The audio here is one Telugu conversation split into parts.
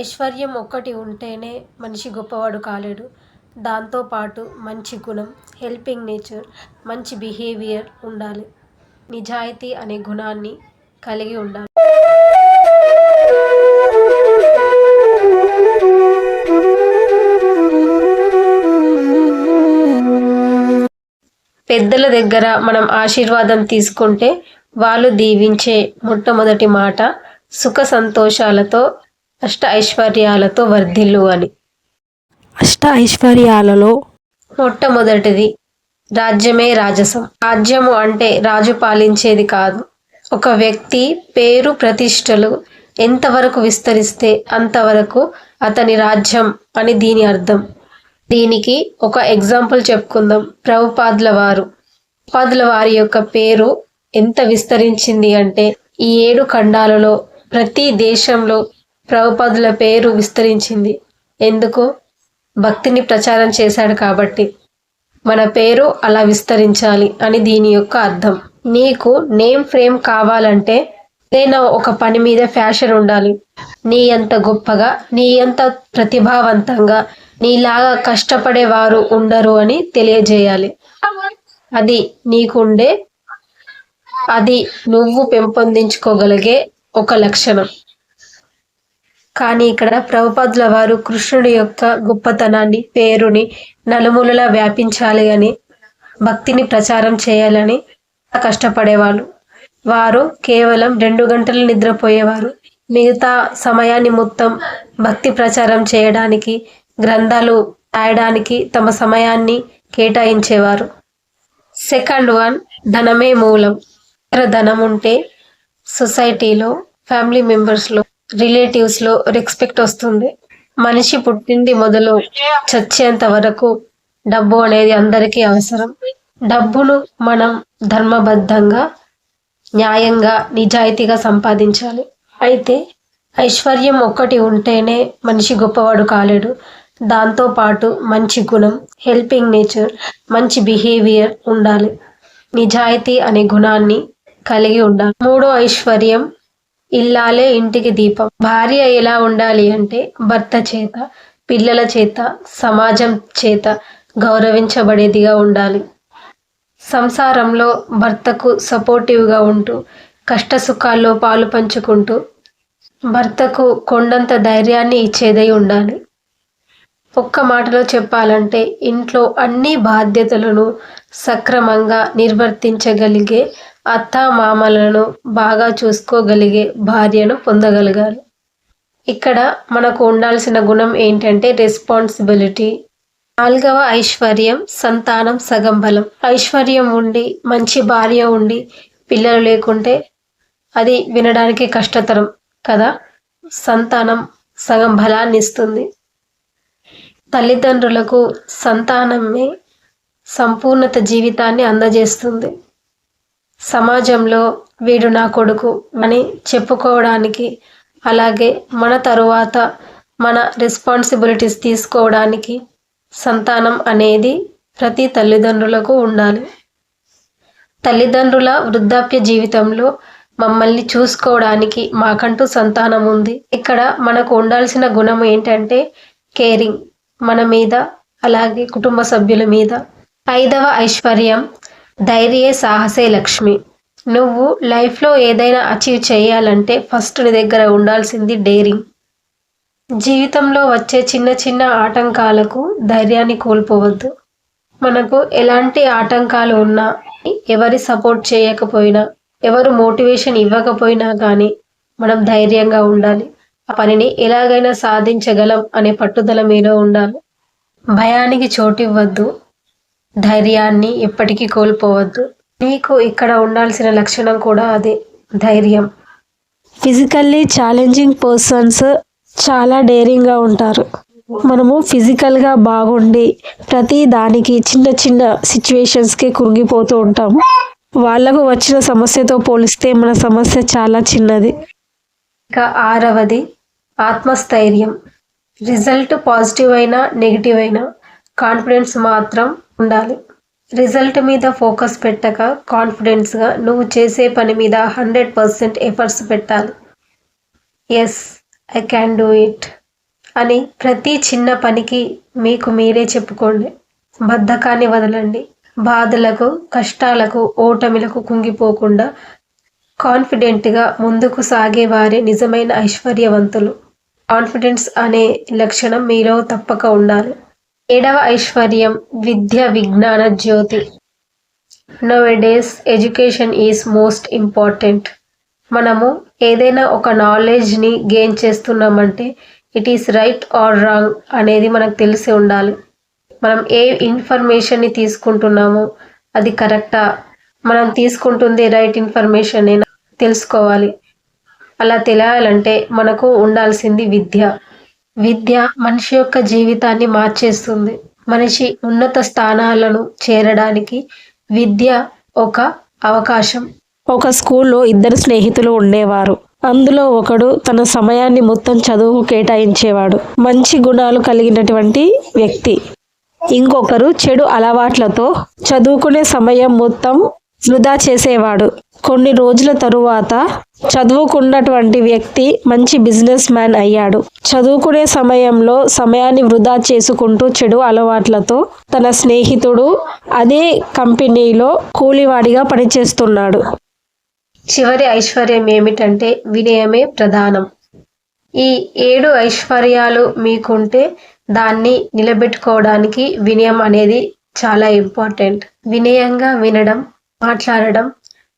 ఐశ్వర్యం ఒక్కటి ఉంటేనే మనిషి గొప్పవాడు కాలేడు. దాంతో పాటు మంచి గుణం హెల్పింగ్ నేచర్ మంచి బిహేవియర్ ఉండాలి. నిజాయితీ అనే గుణాన్ని కలిగి ఉండాలి. పెద్దల దగ్గర మనం ఆశీర్వాదం తీసుకుంటే వాళ్ళు దీవించే మొట్టమొదటి మాట సుఖ సంతోషాలతో అష్ట ఐశ్వర్యాలతో వర్ధిల్లు అని. అష్ట ఐశ్వర్యాలలో మొట్టమొదటిది రాజ్యమే రాజసం. రాజ్యము అంటే రాజు పాలించేది కాదు. ఒక వ్యక్తి పేరు ప్రతిష్టలు ఎంతవరకు విస్తరిస్తే అంతవరకు అతని రాజ్యం అని దీని అర్థం. దీనికి ఒక ఎగ్జాంపుల్ చెప్పుకుందాం. ప్రభుపాదుల వారు. ప్రభుపాదుల వారి యొక్క పేరు ఎంత విస్తరించింది అంటే ఈ ఏడు ఖండాలలో ప్రతి దేశంలో ప్రభుపాదుల పేరు విస్తరించింది. ఎందుకు? భక్తిని ప్రచారం చేశాడు కాబట్టి. మన పేరు అలా విస్తరించాలి అని దీని యొక్క అర్థం. నీకు నేమ్ ఫ్రేమ్ కావాలంటే ఏదైనా ఒక పని మీద ఫ్యాషన్ ఉండాలి. నీ అంత గొప్పగా నీ అంత ప్రతిభావంతంగా నీలాగా కష్టపడే వారు ఉండరు అని తెలియజేయాలి. అది నీకుండే అది నువ్వు పెంపొందించుకోగలిగే ఒక లక్షణం. కానీ ఇక్కడ ప్రభుపాదుల వారు కృష్ణుడి యొక్క గొప్పతనాన్ని పేరుని నలుమూలలా వ్యాపించాలి అని భక్తిని ప్రచారం చేయాలని కష్టపడేవాళ్ళు. వారు కేవలం రెండు గంటలు నిద్రపోయేవారు. మిగతా సమయాన్ని మొత్తం భక్తి ప్రచారం చేయడానికి గ్రంథాలు రాయడానికి తమ సమయాన్ని కేటాయించేవారు. సెకండ్ వన్ ధనమే మూలం. ధనం ఉంటే సొసైటీలో ఫ్యామిలీ మెంబర్స్లో రిలేటివ్స్లో రెస్పెక్ట్ వస్తుంది. మనిషి పుట్టింది మొదలు చచ్చేంత వరకు డబ్బు అనేది అందరికీ అవసరం. డబ్బును మనం ధర్మబద్ధంగా న్యాయంగా నిజాయితీగా సంపాదించాలి. అయితే ఐశ్వర్యం ఒక్కటి ఉంటేనే మనిషి గొప్పవాడు కాలేడు. దాంతో పాటు మంచి గుణం హెల్పింగ్ నేచర్ మంచి బిహేవియర్ ఉండాలి. నిజాయితీ అనే గుణాన్ని కలిగి ఉండాలి. మూడో ఐశ్వర్యం ఇల్లాలే ఇంటికి దీపం. భార్య ఎలా ఉండాలి అంటే భర్త చేత పిల్లల చేత సమాజం చేత గౌరవించబడేదిగా ఉండాలి. సంసారంలో భర్తకు సపోర్టివ్గా ఉంటూ కష్ట సుఖాల్లో పాలు పంచుకుంటూ భర్తకు కొండంత ధైర్యాన్ని ఇచ్చేదై ఉండాలి. ఒక్క మాటలో చెప్పాలంటే ఇంట్లో అన్ని బాధ్యతలను సక్రమంగా నిర్వర్తించగలిగే అత్త మామలను బాగా చూసుకోగలిగే భార్యను పొందగలగాలి ఇక్కడ మనకు ఉండాల్సిన గుణం ఏంటంటే రెస్పాన్సిబిలిటీ. నాలుగవ ఐశ్వర్యం సంతానం సగం బలం ఐశ్వర్యం ఉండి మంచి భార్య ఉండి పిల్లలు లేకుంటే అది వినడానికి కష్టతరం కదా? సంతానం సగం బలాన్ని ఇస్తుంది. తల్లిదండ్రులకు సంతానమే సంపూర్ణత జీవితాన్ని అందజేస్తుంది. సమాజంలో వీడు నా కొడుకు అని చెప్పుకోవడానికి అలాగే మన తరువాత మన రెస్పాన్సిబిలిటీస్ తీసుకోవడానికి సంతానం అనేది ప్రతి తల్లిదండ్రులకు ఉండాలి. తల్లిదండ్రుల వృద్ధాప్య జీవితంలో మమ్మల్ని చూసుకోవడానికి మాకంటూ సంతానం ఉంది. ఇక్కడ మనకు ఉండాల్సిన గుణం ఏంటంటే కేరింగ్ మన మీద అలాగే కుటుంబ సభ్యుల మీద. ఐదవ ఐశ్వర్యం ధైర్యే సాహసే లక్ష్మి. నువ్వు లైఫ్లో ఏదైనా అచీవ్ చేయాలంటే ఫస్ట్ నీ దగ్గర ఉండాల్సింది డేరింగ్. జీవితంలో వచ్చే చిన్న చిన్న ఆటంకాలకు ధైర్యాన్ని కోల్పోవద్దు. మనకు ఎలాంటి ఆటంకాలు ఉన్నా ఎవరి సపోర్ట్ చేయకపోయినా ఎవరు మోటివేషన్ ఇవ్వకపోయినా కానీ మనం ధైర్యంగా ఉండాలి. ఆ పనిని ఎలాగైనా సాధించగలం అనే పట్టుదల మీద ఉండాలి. భయానికి చోటివ్వద్దు. ధైర్యాన్ని ఎప్పటికీ కోల్పోవద్దు. నీకు ఇక్కడ ఉండాల్సిన లక్షణం కూడా అదే ధైర్యం. ఫిజికల్లీ ఛాలెంజింగ్ పర్సన్స్ చాలా డేరింగ్గా ఉంటారు. మనము ఫిజికల్గా బాగుండి ప్రతి దానికి చిన్న చిన్న సిచ్యువేషన్స్కి కృంగిపోతూ ఉంటాము. వాళ్ళకు వచ్చిన సమస్యతో పోలిస్తే మన సమస్య చాలా చిన్నది. ఇక ఆరవది ఆత్మస్థైర్యం. రిజల్ట్ పాజిటివ్ అయినా నెగిటివ్ అయినా కాన్ఫిడెన్స్ మాత్రం ఉండాలి. రిజల్ట్ మీద ఫోకస్ పెట్టక కాన్ఫిడెన్స్గా నువ్వు చేసే పని మీద హండ్రెడ్ పర్సెంట్ ఎఫర్ట్స్ పెట్టాలి. Yes I can do it అని ప్రతి చిన్న పనికి మీకు మీరే చెప్పుకోండి. బద్ధకాన్ని వదలండి. బాధలకు కష్టాలకు ఓటమిలకు కుంగిపోకుండా కాన్ఫిడెంట్గా ముందుకు సాగేవారే నిజమైన ఐశ్వర్యవంతులు. కాన్ఫిడెన్స్ అనే లక్షణం మీలో తప్పక ఉండాలి. ఏడవ ఐశ్వర్యం విద్య విజ్ఞాన జ్యోతి. Days education is most important మనము ఏదైనా ఒక నాలెడ్జ్ని గెయిన్ చేస్తున్నామంటే it is right or wrong అనేది మనకు తెలిసి ఉండాలి. మనం ఏ ఇన్ఫర్మేషన్ని తీసుకుంటున్నామో అది కరెక్టా మనం తీసుకుంటుంది రైట్ ఇన్ఫర్మేషన్ తెలుసుకోవాలి. అలా తెలియాలంటే మనకు ఉండాల్సింది విద్య. విద్య మనిషి యొక్క జీవితాన్ని మార్చేస్తుంది. మనిషి ఉన్నత స్థానాలను చేరడానికి విద్య ఒక అవకాశం. ఒక స్కూల్లో ఇద్దరు స్నేహితులు ఉండేవారు. అందులో ఒకడు తన సమయాన్ని మొత్తం చదువుకు కేటాయించేవాడు. మంచి గుణాలు కలిగినటువంటి వ్యక్తి. ఇంకొకరు చెడు అలవాట్లతో చదువుకునే సమయం మొత్తం వృధా చేసేవాడు. కొన్ని రోజుల తరువాత చదువుకున్నటువంటి వ్యక్తి మంచి బిజినెస్ మ్యాన్ అయ్యాడు. చదువుకునే సమయంలో సమయాన్ని వృధా చేసుకుంటూ చెడు అలవాట్లతో తన స్నేహితుడు అదే కంపెనీలో కూలివాడిగా పనిచేస్తున్నాడు. చివరి ఐశ్వర్యం ఏమిటంటే వినయమే ప్రధానం. ఈ ఏడు ఐశ్వర్యాలు మీకుంటే దాన్ని నిలబెట్టుకోవడానికి వినయం అనేది చాలా ఇంపార్టెంట్. వినయంగా వినడం మాట్లాడడం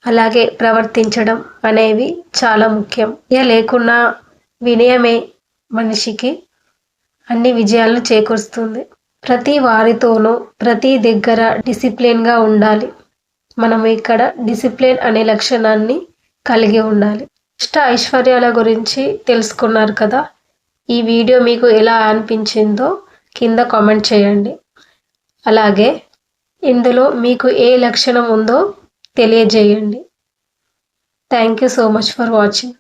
అలాగే ప్రవర్తించడం అనేవి చాలా ముఖ్యం. ఇక లేకున్నా వినయమే మనిషికి అన్ని విజయాలను చేకూరుస్తుంది. ప్రతి వారితోనూ ప్రతి దగ్గర డిసిప్లిన్గా ఉండాలి. మనం ఇక్కడ డిసిప్లిన్ అనే లక్షణాన్ని కలిగి ఉండాలి. ఇష్ట ఐశ్వర్యాల గురించి తెలుసుకున్నారు కదా? ఈ వీడియో మీకు ఎలా అనిపించిందో కింద కామెంట్ చేయండి. అలాగే ఇందులో మీకు ఏ లక్షణం ఉందో తెలియజేయండి. Thank you so much for watching